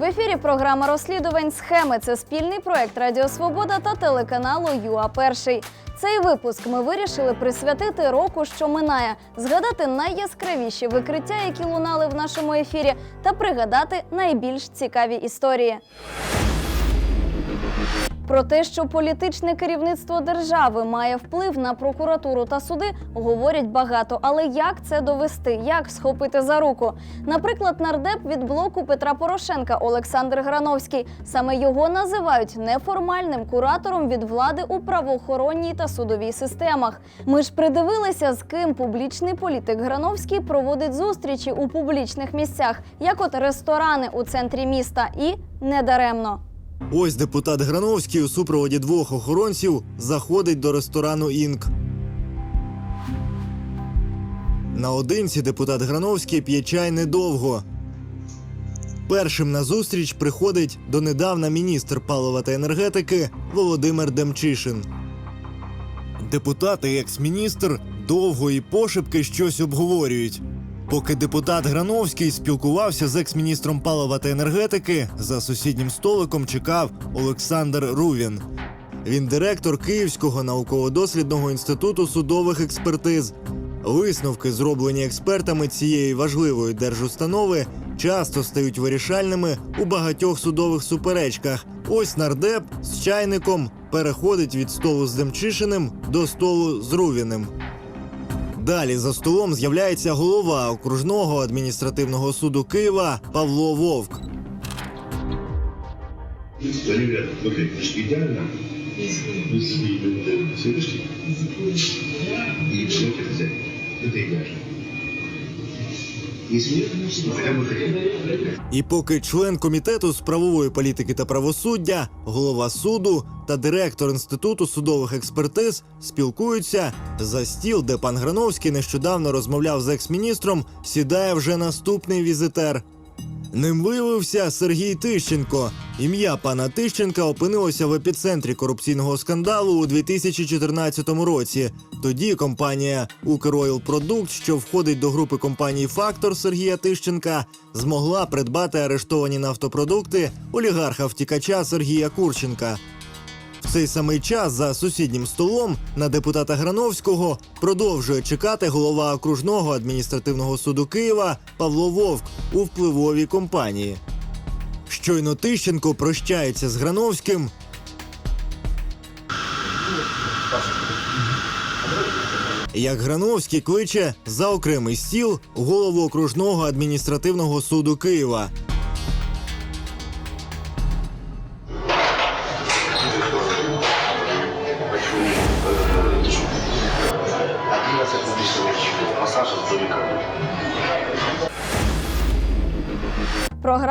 В ефірі. Програма розслідувань схеми. Це спільний проект Радіо Свобода та телеканалу ЮА Перший. Цей випуск ми вирішили присвятити року, що минає, згадати найяскравіші викриття, які лунали в нашому ефірі, та пригадати найбільш цікаві історії. Про те, що політичне керівництво держави має вплив на прокуратуру та суди, говорять багато. Але як це довести? Як схопити за руку? Наприклад, нардеп від блоку Петра Порошенка Олександр Грановський. Саме його називають неформальним куратором від влади у правоохоронній та судовій системах. Ми ж придивилися, з ким публічний політик Грановський проводить зустрічі у публічних місцях, як от ресторани у центрі міста, і недаремно. Ось депутат Грановський у супроводі двох охоронців заходить до ресторану Інк. Наодинці депутат Грановський п'є чай недовго. Першим на зустріч приходить донедавна міністр палива та енергетики Володимир Демчишин. Депутат і екс-міністр довго і пошепки щось обговорюють. Поки депутат Грановський спілкувався з екс-міністром палива та енергетики, за сусіднім столиком чекав Олександр Рувін. Він директор Київського науково-дослідного інституту судових експертиз. Висновки, зроблені експертами цієї важливої держустанови, часто стають вирішальними у багатьох судових суперечках. Ось нардеп з чайником переходить від столу з Демчишиним до столу з Рувіним. Далі за столом з'являється голова окружного адміністративного суду Києва Павло Вовк. Ребята, это значит, І поки член комітету з правової політики та правосуддя, голова суду та директор інституту судових експертиз спілкуються за стіл, де пан Грановський нещодавно розмовляв з екс-міністром, сідає вже наступний візитер. Ним виявився Сергій Тищенко. Ім'я пана Тищенка опинилося в епіцентрі корупційного скандалу у 2014 році. Тоді компанія «Укройл Продукт», що входить до групи компаній Фактор Сергія Тищенка, змогла придбати арештовані нафтопродукти олігарха втікача Сергія Курченка. В цей самий час за сусіднім столом на депутата Грановського продовжує чекати голова окружного адміністративного суду Києва Павло Вовк у впливовій компанії. Щойно Тищенко прощається з Грановським. Як Грановський кличе за окремий стіл голову окружного адміністративного суду Києва.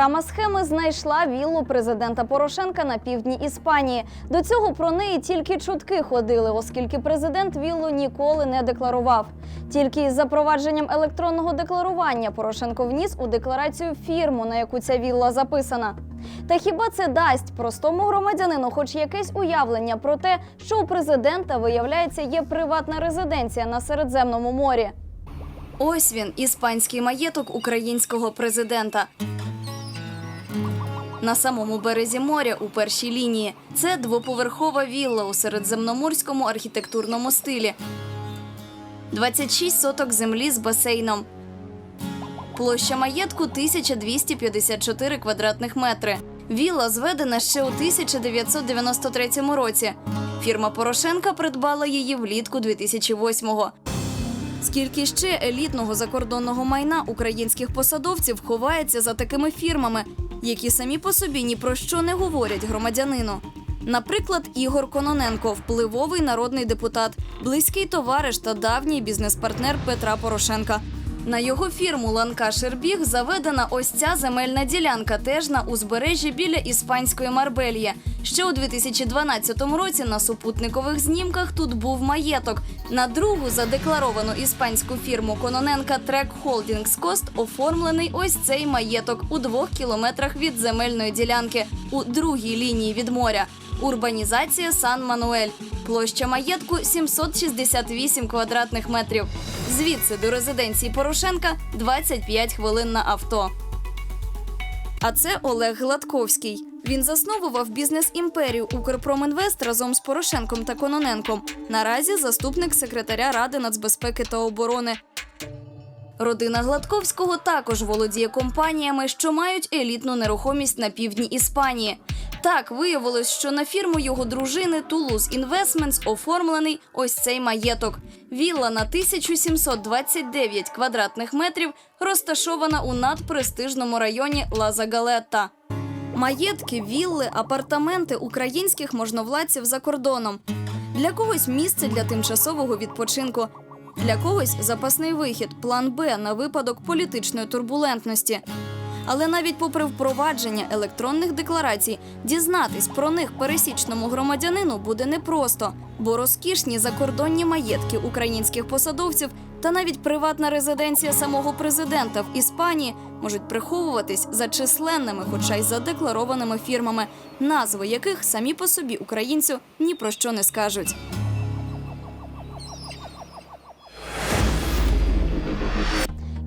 Програма схеми знайшла віллу президента Порошенка на півдні Іспанії. До цього про неї тільки чутки ходили, оскільки президент віллу ніколи не декларував. Тільки із запровадженням електронного декларування Порошенко вніс у декларацію фірму, на яку ця вілла записана. Та хіба це дасть простому громадянину хоч якесь уявлення про те, що у президента виявляється є приватна резиденція на Середземному морі? Ось він, іспанський маєток українського президента. На самому березі моря у першій лінії це двоповерхова вілла у середземноморському архітектурному стилі. 26 соток землі з басейном. Площа маєтку 1254 квадратних метри. Вілла зведена ще у 1993 році. Фірма Порошенка придбала її влітку 2008-го. Скільки ще елітного закордонного майна українських посадовців ховається за такими фірмами, які самі по собі ні про що не говорять громадянину. Наприклад, Ігор Кононенко, впливовий народний депутат, близький товариш та давній бізнес-партнер Петра Порошенка. На його фірму Ланка Шербіг заведена ось ця земельна ділянка, теж на узбережжі біля іспанської Марбельї. Ще у 2012 році на супутникових знімках тут був маєток. На другу задекларовану іспанську фірму Кононенка Трек Холдінгс Кост оформлений ось цей маєток у двох кілометрах від земельної ділянки у другій лінії від моря. Урбанізація Сан Мануель. Площа маєтку 768 квадратних метрів. Звідси до резиденції Порошенка 25 хвилин на авто. А це Олег Гладковський. Він засновував бізнес-імперію Укрпромінвест разом з Порошенком та Кононенком. Наразі заступник секретаря Ради нацбезпеки та оборони. Родина Гладковського також володіє компаніями, що мають елітну нерухомість на півдні Іспанії. Так виявилось, що на фірму його дружини Toulouse Investments оформлений ось цей маєток. Вілла на 1729 квадратних метрів розташована у надпрестижному районі Ла Загалетта. Маєтки, вілли, апартаменти українських можновладців за кордоном. Для когось місце для тимчасового відпочинку, для когось запасний вихід, план Б на випадок політичної турбулентності. Але навіть попри впровадження електронних декларацій, дізнатись про них пересічному громадянину буде непросто, бо розкішні закордонні маєтки українських посадовців та навіть приватна резиденція самого президента в Іспанії можуть приховуватись за численними, хоча й задекларованими фірмами, назви яких самі по собі українцю ні про що не скажуть.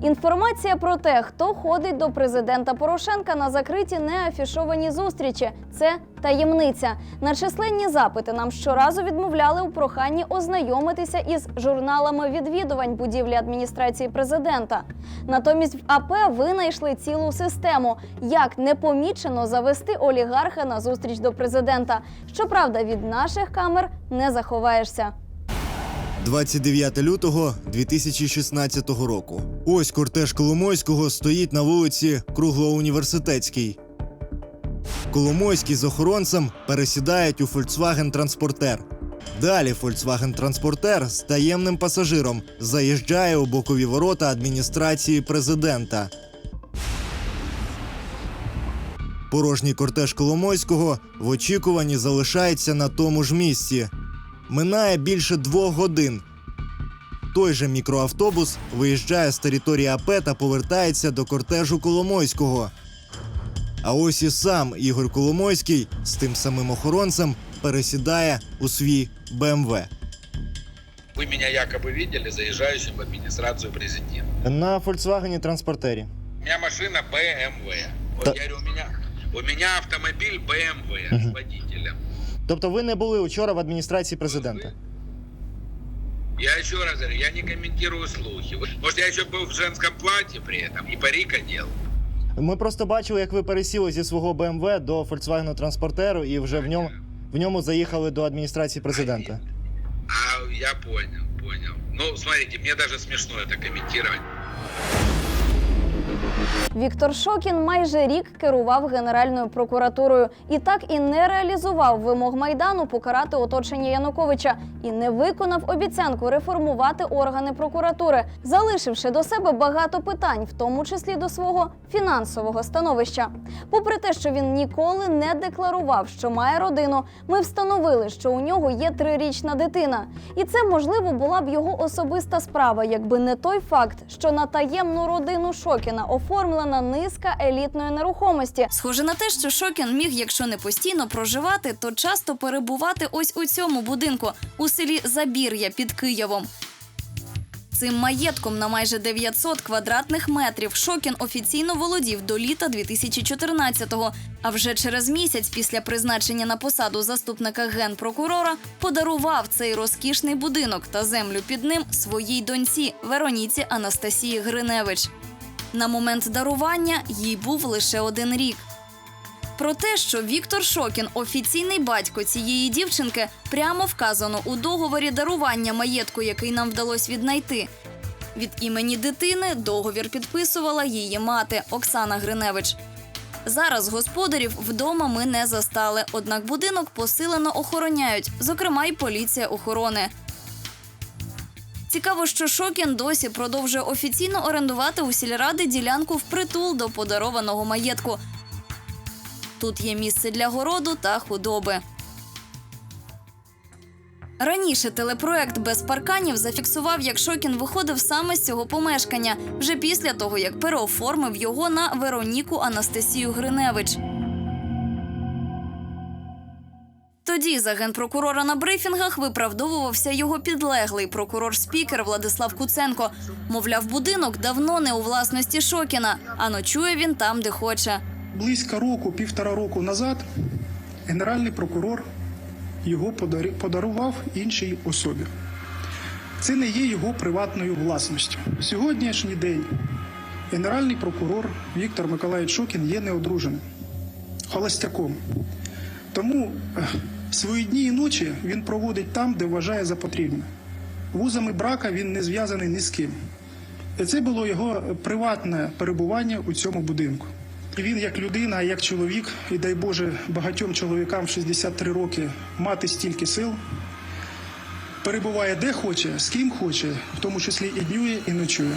Інформація про те, хто ходить до президента Порошенка на закриті неафішовані зустрічі, це таємниця. На численні запити нам щоразу відмовляли у проханні ознайомитися із журналами відвідувань будівлі адміністрації президента. Натомість в АП винайшли цілу систему, як непомічено завести олігарха на зустріч до президента. Щоправда, від наших камер не заховаєшся. 29 лютого 2016 року. Ось кортеж Коломойського стоїть на вулиці Круглоуніверситетській. Коломойський з охоронцем пересідають у Volkswagen Транспортер. Далі Volkswagen Транспортер з таємним пасажиром заїжджає у бокові ворота адміністрації президента. Порожній кортеж Коломойського в очікуванні залишається на тому ж місці. Минає більше двох годин. Той же мікроавтобус виїжджає з території АП та повертається до кортежу Коломойського. А ось і сам Ігор Коломойський з тим самим охоронцем пересідає у свій БМВ. Вы меня якобы видели заезжающим в администрацию президента. На Volkswagen транспортері. У меня машина я говорю, у меня автомобиль BMW Мгм. водителем. Тобто ви не були вчора в адміністрації президента? Я еще раз говорю, я не комментирую слухи. Вы- Может, я еще был в женском платье при этом и парик одел. Ми просто бачили, як ви пересіли зі свого БМВ до Volkswagen транспортеру і вже в ньому, в ньому заїхали до адміністрації президента. А я понял, понял. Ну, смотрите, мне даже смешно это комментировать. Віктор Шокін майже рік керував Генеральною прокуратурою і так і не реалізував вимог майдану покарати оточення Януковича і не виконав обіцянку реформувати органи прокуратури, залишивши до себе багато питань, в тому числі до свого фінансового становища. Попри те, що він ніколи не декларував, що має родину, ми встановили, що у нього є трирічна дитина, і це можливо була б його особиста справа, якби не той факт, що на таємну родину Шокіна оформлена низка елітної нерухомості. Схоже на те, що Шокін міг, якщо не постійно проживати, то часто перебувати ось у цьому будинку у селі Забір'я під Києвом. Цим маєтком на майже 900 квадратних метрів Шокін офіційно володів до літа 2014-го. А вже через місяць після призначення на посаду заступника генпрокурора подарував цей розкішний будинок та землю під ним своїй доньці Вероніці Анастасії Гриневич. На момент дарування їй був лише один рік. Про те, що Віктор Шокін офіційний батько цієї дівчинки, прямо вказано у договорі дарування маєтку, який нам вдалося віднайти. Від імені дитини договір підписувала її мати Оксана Гриневич. Зараз господарів вдома ми не застали, однак будинок посилено охороняють, зокрема й поліція охорони. Цікаво, що Шокін досі продовжує офіційно орендувати у сільради ділянку впритул до подарованого маєтку. Тут є місце для городу та худоби. Раніше телепроект без парканів зафіксував, як Шокін виходив саме з цього помешкання вже після того, як переоформив його на Вероніку Анастасію Гриневич. Тоді за генпрокурора на брифінгах виправдовувався його підлеглий прокурор-спікер Владислав Куценко. Мовляв, будинок давно не у власності Шокіна, а ночує він там, де хоче. близько року, півтора року назад, генеральний прокурор його подарував іншій особі. Це не є його приватною власністю. Сьогоднішній день генеральний прокурор Віктор Миколаївич Шокін є неодруженим, холостяком. Тому свої дні і ночі він проводить там, де вважає за потрібне. Вузами брака він не зв'язаний ні з ким. І це було його приватне перебування у цьому будинку. І він як людина, як чоловік, і дай Боже багатьом чоловікам в 63 роки мати стільки сил, перебуває де хоче, з ким хоче, в тому числі і днює, і ночує.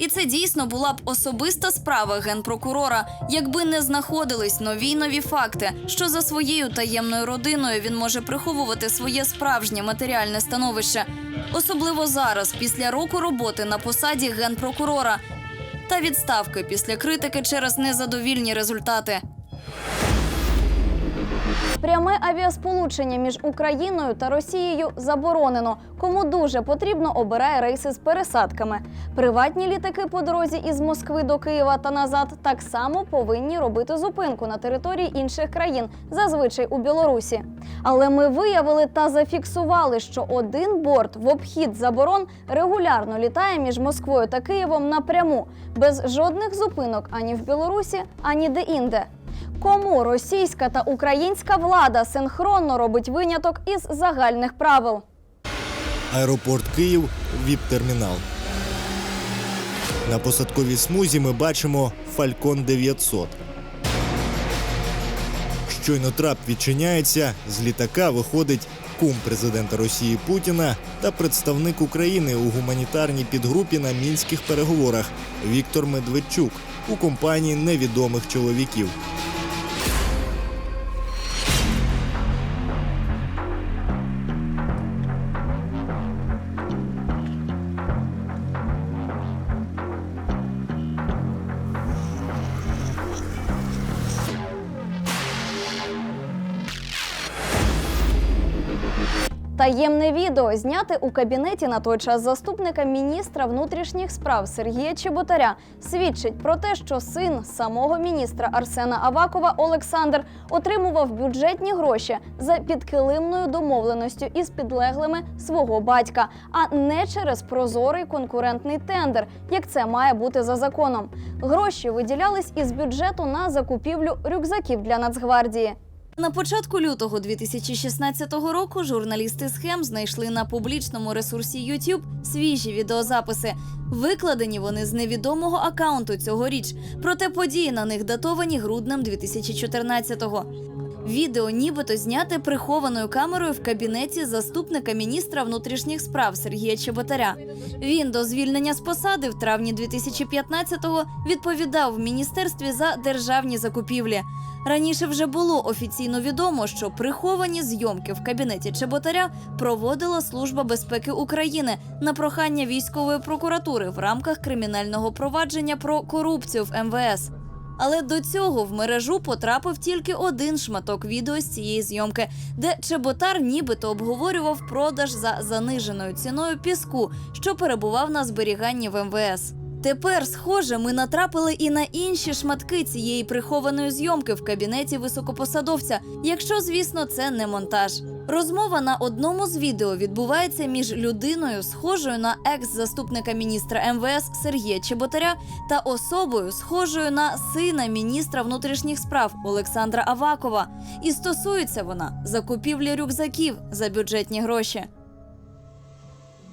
І це дійсно була б особиста справа генпрокурора, якби не знаходились нові нові факти, що за своєю таємною родиною він може приховувати своє справжнє матеріальне становище, особливо зараз, після року роботи на посаді генпрокурора та відставки після критики через незадовільні результати. Пряме авіасполучення між Україною та Росією заборонено. Кому дуже потрібно, обирає рейси з пересадками. Приватні літаки по дорозі із Москви до Києва та назад так само повинні робити зупинку на території інших країн, зазвичай у Білорусі. Але ми виявили та зафіксували, що один борт в обхід заборон регулярно літає між Москвою та Києвом напряму, без жодних зупинок ані в Білорусі, ані де-інде. Кому російська та українська влада синхронно робить виняток із загальних правил? Аеропорт Київ, ВІП-термінал. На посадковій смузі ми бачимо Фалькон 900. Щойно трап відчиняється, з літака виходить кум президента Росії Путіна та представник України у гуманітарній підгрупі на мінських переговорах Віктор Медведчук у компанії невідомих чоловіків. Відео зняте у кабінеті на той час заступника міністра внутрішніх справ Сергія Чеботаря свідчить про те, що син самого міністра Арсена Авакова Олександр отримував бюджетні гроші за підкилимною домовленостю із підлеглими свого батька, а не через прозорий конкурентний тендер, як це має бути за законом. Гроші виділялись із бюджету на закупівлю рюкзаків для Нацгвардії. На початку лютого 2016 року журналісти схем знайшли на публічному ресурсі YouTube свіжі відеозаписи. Викладені вони з невідомого акаунту цьогоріч, проте події на них датовані груднем 2014-го. Відео нібито зняте прихованою камерою в кабінеті заступника міністра внутрішніх справ Сергія Чеботаря. Він до звільнення з посади в травні 2015-го відповідав в міністерстві за державні закупівлі. Раніше вже було офіційно відомо, що приховані зйомки в кабінеті Чеботаря проводила Служба безпеки України на прохання військової прокуратури в рамках кримінального провадження про корупцію в МВС. Але до цього в мережу потрапив тільки один шматок відео з цієї зйомки, де Чеботар нібито обговорював продаж за заниженою ціною піску, що перебував на зберіганні в МВС. Тепер, схоже, ми натрапили і на інші шматки цієї прихованої зйомки в кабінеті високопосадовця, якщо, звісно, це не монтаж. Розмова на одному з відео відбувається між людиною, схожою на екс-заступника міністра МВС Сергія Чеботаря, та особою, схожою на сина міністра внутрішніх справ Олександра Авакова. І стосується вона закупівлі рюкзаків за бюджетні гроші.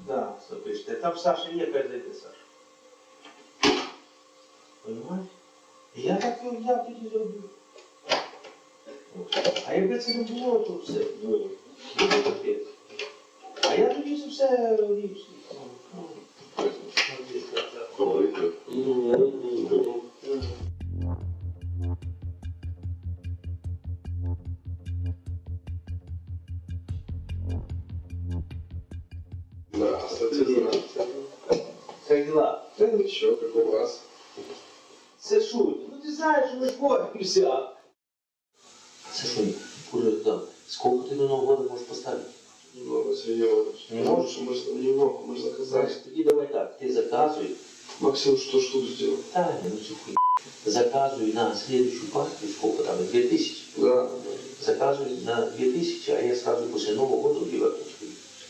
Да, запишите. Там Саша є, передайте Саша. Я так я тоді зроблю. А якби це не було, то все. Ну. А я тоді це все робив. Здравствуйте, здравствуйте. Як дела? Да ничего, как у вас. Сашунь, ну ты знаешь, мы боремся. Ну хуй. Заказывай на следующую партию, сколько там, 2000? Да. Заказывай на 2000, а я сразу после Нового года в Ливерпуль.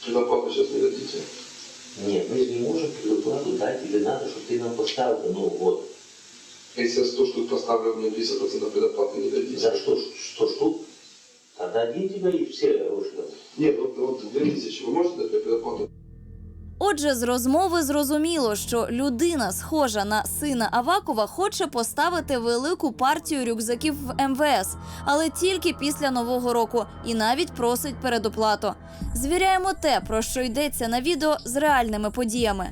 Когда папа сейчас не дадите. Нет, мы же не можем предоплату дать, тебе надо, чтобы ты нам поставил до Нового года. Если я 100 штук поставлю, мне 50% предоплаты не дадите. За что, что штук? Тогда один тебя и все дадут. Нет, вот, вот 2000 вы можете дать предоплату? Отже, з розмови зрозуміло, що людина, схожа на сина Авакова, хоче поставити велику партію рюкзаків в МВС, але тільки після нового року, і навіть просить передоплату. Звіряємо те, про що йдеться на відео з реальними подіями.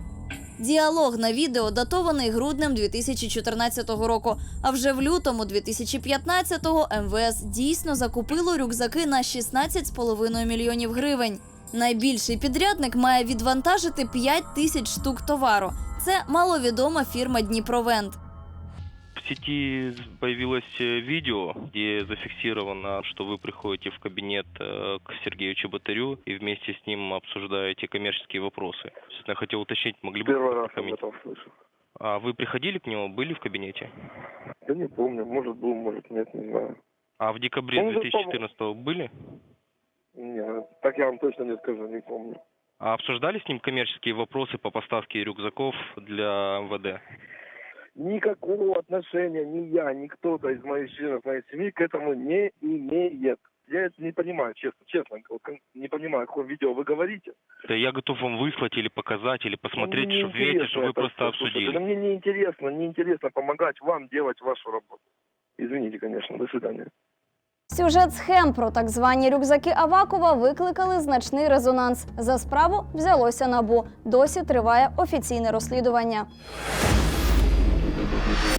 Діалог на відео датований груднем 2014 року. А вже в лютому 2015-го МВС дійсно закупило рюкзаки на 16,5 мільйонів гривень. Найбільший підрядник має відвантажити 5 тисяч штук товару. Це маловідома фірма Дніпровент. В сети появилось э, видео, где зафиксировано, что вы приходите в кабинет э, к Сергею Чеботарю и вместе с ним обсуждаете коммерческие вопросы. Собственно, я хотел уточнить, могли бы Первый вы раз об коммен- этом слышу. А вы приходили к нему, были в кабинете? Да не помню, может был, может нет, не знаю. А в декабре Он же 2014 были? Не, так я вам точно не скажу, не помню. А обсуждали с ним коммерческие вопросы по поставке рюкзаков для МВД? Никакого отношения ни я, ни кто-то из моих членов моей семьи к этому не имеет. Я это не понимаю, честно, честно, не понимаю, какое видео вы говорите. Да я готов вам выслать или показать, или посмотреть, Мне чтобы что интересно вы просто слушайте, обсудили. да мне не интересно, не интересно помогать вам делать вашу работу. Извините, конечно, до свидания. Сюжет схем про так звані рюкзаки Авакова викликали значний резонанс. За справу взялося набу. Досі триває офіційне розслідування.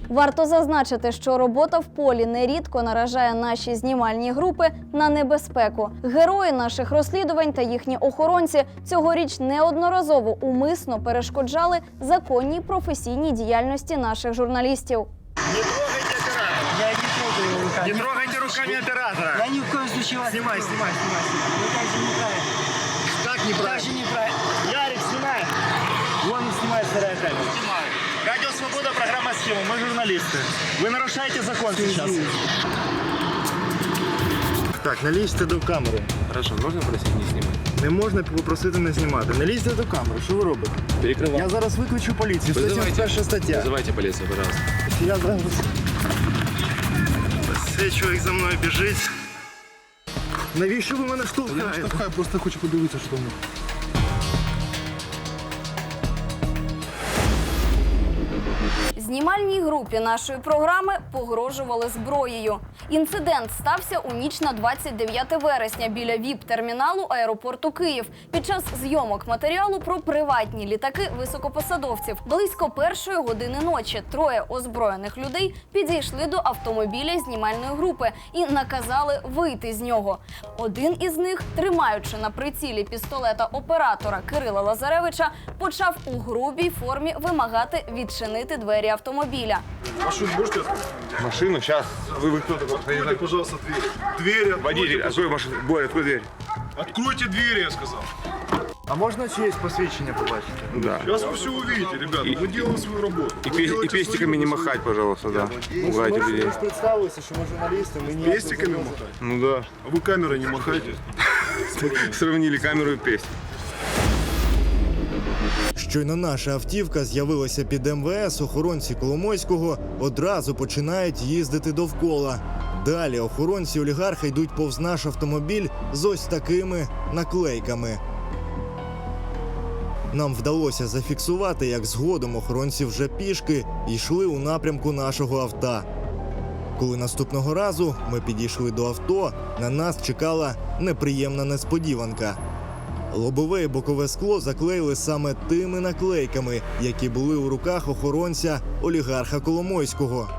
Варто зазначити, що робота в полі нерідко наражає наші знімальні групи на небезпеку. Герої наших розслідувань та їхні охоронці цьогоріч неодноразово умисно перешкоджали законній професійній діяльності наших журналістів. Не трогайте руками оператора. Я ни в коем случае вас Снимай, снимай, снимай, снимай. Вы даже неправильно. Как неправильно? Даже неправильно. Ярик, снимай. Вон снимает вторая камера. Снимаю. Радио Свобода, программа «Схема». Мы журналисты. Вы нарушаете закон сейчас. Так, не лізьте до камери. Хорошо, можно просить не снимать? Не можна попросити не знімати. Не лізьте до камери. Що ви робите? Перекрывай. Я зараз виключу поліцію. Визивайте. 171 стаття. Вызывайте полицию, пожалуйста. Я зараз. цей чоловік за мною біжить. Навіщо ви мене штовхаєте? Я просто хочу подивитися, що там. Знімальній групі нашої програми погрожували зброєю. Інцидент стався у ніч на 29 вересня біля ВІП-терміналу аеропорту Київ під час зйомок матеріалу про приватні літаки високопосадовців. Близько першої години ночі троє озброєних людей підійшли до автомобіля знімальної групи і наказали вийти з нього. Один із них, тримаючи на прицілі пістолета оператора Кирила Лазаревича, почав у грубій формі вимагати відчинити двері автомобіля. Машину, сейчас. Вы, вы кто такой? Откройте, пожалуйста, дверь. Двери Водитель, открой машину. Боря, открой дверь. Откройте двери, я сказал. А можна чиєсь посвідчення побачити? Да. Сейчас вы все увидите, ребята. Мы делаем свою работу. И, Вы пес- и делаете пестиками свою не работу. махать, пожалуйста, да. Ви Пугайте ж людей. представилися, що ми журналісти, ми ніяк не Пестиками зобов'язані. махать. Ну да. А вы камерой не махайте. Сравнили камеру и песню. Щойно наша автівка з'явилася під МВС, охоронці Коломойського одразу починають їздити довкола. Далі охоронці олігарха йдуть повз наш автомобіль з ось такими наклейками. Нам вдалося зафіксувати, як згодом охоронці вже пішки йшли у напрямку нашого авто. Коли наступного разу ми підійшли до авто, на нас чекала неприємна несподіванка. Лобове і бокове скло заклеїли саме тими наклейками, які були у руках охоронця олігарха Коломойського.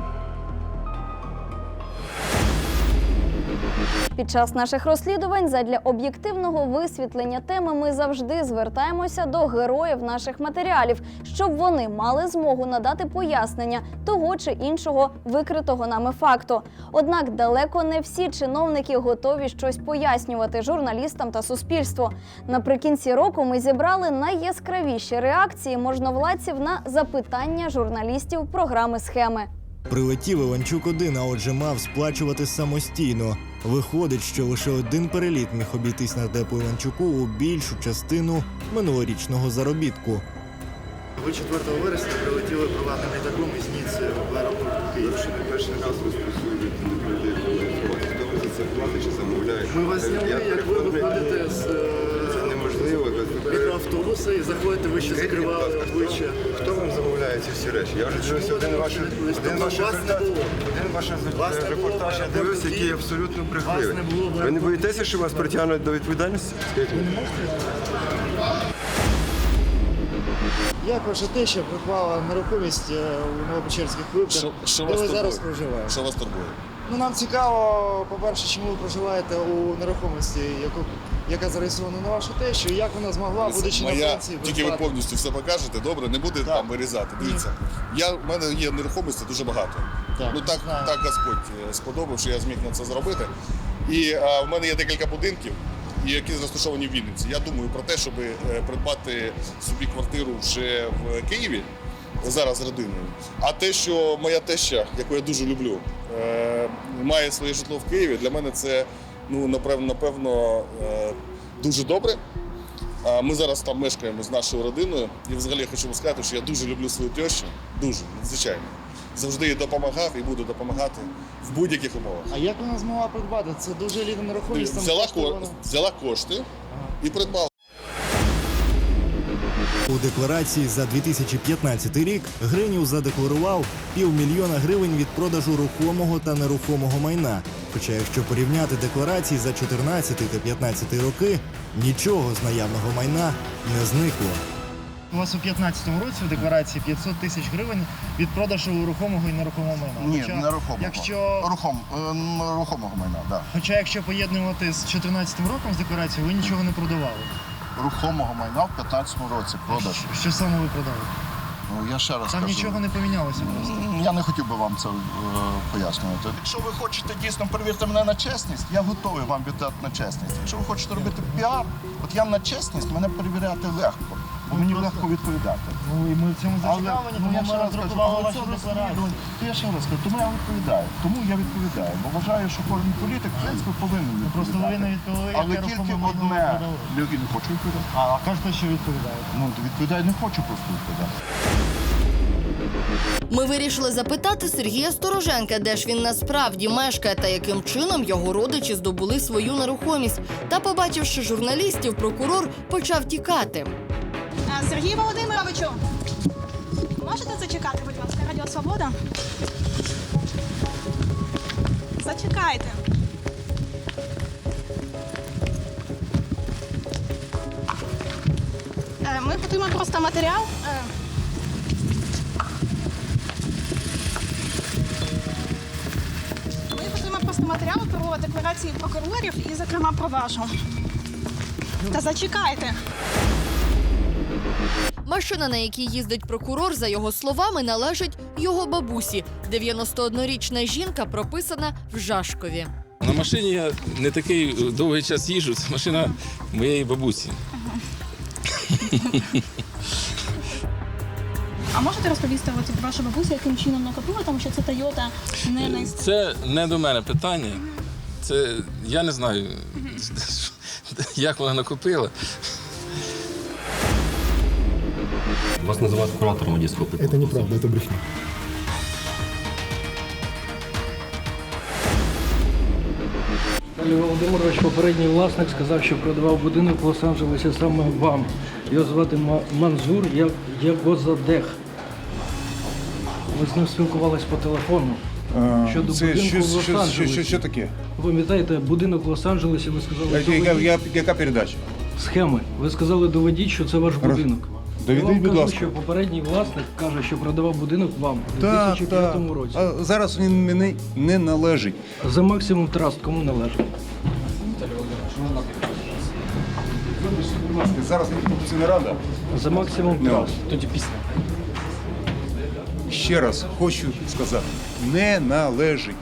Під час наших розслідувань задля об'єктивного висвітлення теми ми завжди звертаємося до героїв наших матеріалів, щоб вони мали змогу надати пояснення того чи іншого викритого нами факту. Однак далеко не всі чиновники готові щось пояснювати журналістам та суспільству. Наприкінці року ми зібрали найяскравіші реакції можновладців на запитання журналістів програми схеми. Прилетів Іванчук один, а отже мав сплачувати самостійно. Виходить, що лише один переліт міг обійтись на депу Іванчуку у більшу частину минулорічного заробітку. Ви 4 вересня прилетіли приватним літаком із Ніци в аеропорт Київ. Якщо не перший раз людей, хто за це платить чи замовляє? Ми вас зняли, як ви мікроавтобуса і заходите, ви ще закривали обличчя. Хто вам замовляє ці всі речі? Я вже дивився один ваш один ваш один було репортаж. Я дивився, який абсолютно брехливий. Ви не боїтеся, що вас притягнуть до відповідальності? Скажіть мені. Як ваша теща придбала нерухомість е, у Новопечерських виборах, Що- що де ви зараз проживаєте? Що вас турбує? Ну нам цікаво, по-перше, чому ви проживаєте у нерухомості, яку, яка зареєстрована на вашу тещу, і як вона змогла, будучи на Моя, пенсії, тільки ви повністю все покажете, добре, не буде там вирізати. Дивіться, я, в мене є нерухомості дуже багато. Так, ну так, знаю. так Господь е, сподобав, що я зміг на це зробити. І а, в мене є декілька будинків, і які розташовані в Вінниці. Я думаю про те, щоб е, придбати собі квартиру вже в Києві зараз з родиною. А те, що моя теща, яку я дуже люблю, е, має своє житло в Києві, для мене це ну напевно, напевно дуже добре. Ми зараз там мешкаємо з нашою родиною. І взагалі я хочу вам сказати, що я дуже люблю свою тещу. Дуже, звичайно. Завжди їй допомагав і буду допомагати в будь-яких умовах. А як вона змогла придбати? Це дуже нерухомість. там Взяла, ко- взяла кошти і придбала. У декларації за 2015 рік Гринів задекларував півмільйона гривень від продажу рухомого та нерухомого майна. Хоча, якщо порівняти декларації за 14 та 15 роки, нічого з наявного майна не зникло. У вас у 15-му році в декларації 500 тисяч гривень від продажу рухомого і нерухомого майна. Ні, Хоча, нерухомого. Якщо, Рухом, е, рухомого майна, да. хоча якщо поєднувати з 14 роком з декларацією, ви нічого не продавали. Рухомого майна в 15-му році продаж. Що, що саме ви продали? Ну, я ще раз Там кажу. нічого не помінялося просто. Я не хотів би вам це е, пояснювати. Якщо ви хочете дійсно перевірити мене на чесність, я готовий вам віддати на чесність. Якщо ви хочете робити піар, от я на чесність мене перевіряти легко, мені легко відповідати. Ну і ми в цьому зацікавлені, ну, тому роздрукували але ваші декларації. я ще раз кажу, тому я відповідаю. Тому я відповідаю. Бо вважаю, що кожен політик в принципі повинен відповідати. Просто ви не відповіли, Але яке тільки одне. Люди не хочу відповідати. А кажете, що відповідаєте. Ну, то відповідаю, не хочу просто відповідати. Ми вирішили запитати Сергія Стороженка, де ж він насправді мешкає та яким чином його родичі здобули свою нерухомість. Та, побачивши журналістів, прокурор почав тікати. Сергій Володимировичу, можете зачекати, будь ласка, Радіо Свобода? Зачекайте. Е, Ми готуємо просто матеріал. Е, Ми готуємо просто матеріал про декларації прокурорів і, зокрема, про вашу. Та зачекайте. Машина, на якій їздить прокурор, за його словами, належить його бабусі. 91-річна жінка прописана в Жашкові. На машині я не такий довгий час їжджу. Це машина моєї бабусі. А можете розповісти, от ваша бабуся, яким чином накопила, тому що це Тойота не на Це не до мене питання. Це я не знаю, як вона накопила. Вас называют куратором Одесского прикордонного. Это неправда, это брехня. Віталій Володимирович, попередній власник, сказав, що продавав будинок в Лос-Анджелесі саме вам. Його звати Ма- Манзур Я- Ягозадех. Ви з ним спілкувались по телефону. Щодо це будинку що- в що- Лос-Анджелесі. що- що таке? Ви пам'ятаєте, будинок в Лос-Анджелесі, ви сказали, Яка, доведіть яка, яка передача? схеми. Ви сказали, доведіть, що це ваш будинок. Я Доведіть, вам будь кажу, ласка. що попередній власник каже, що продавав будинок вам у Так, 2005 так. році. А зараз він мені не належить. За максимум траст кому належить? Зараз не рада. За максимум Ну. траст. Тоді після. Ще раз хочу сказати, не належить.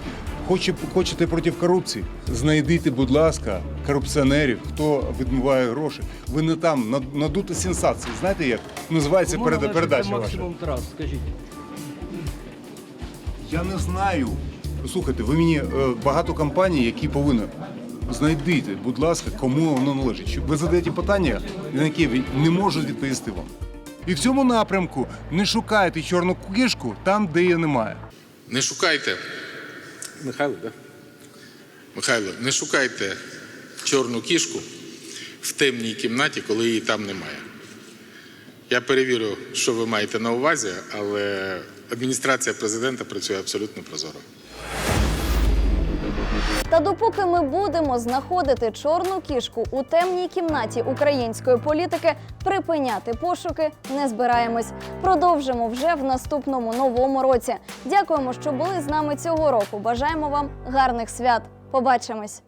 Хоче, хочете проти корупції? Знайдіть, будь ласка, корупціонерів, хто відмиває гроші. Ви не там над- надута сенсації. Знаєте як? Називається належить передача ваша. максимум траст, скажіть. Я не знаю. Слухайте, ви мені е, багато компаній, які повинні. Знайдіть, будь ласка, кому воно належить. Щоб Ви задаєте питання, на які не можуть відповісти вам. І в цьому напрямку не шукайте чорну кишку там, де її немає. Не шукайте, Михайло, да? Михайло, не шукайте чорну кішку в темній кімнаті, коли її там немає. Я перевірю, що ви маєте на увазі, але адміністрація президента працює абсолютно прозоро. Та допоки ми будемо знаходити чорну кішку у темній кімнаті української політики, припиняти пошуки не збираємось. Продовжимо вже в наступному новому році. Дякуємо, що були з нами цього року. Бажаємо вам гарних свят. Побачимось.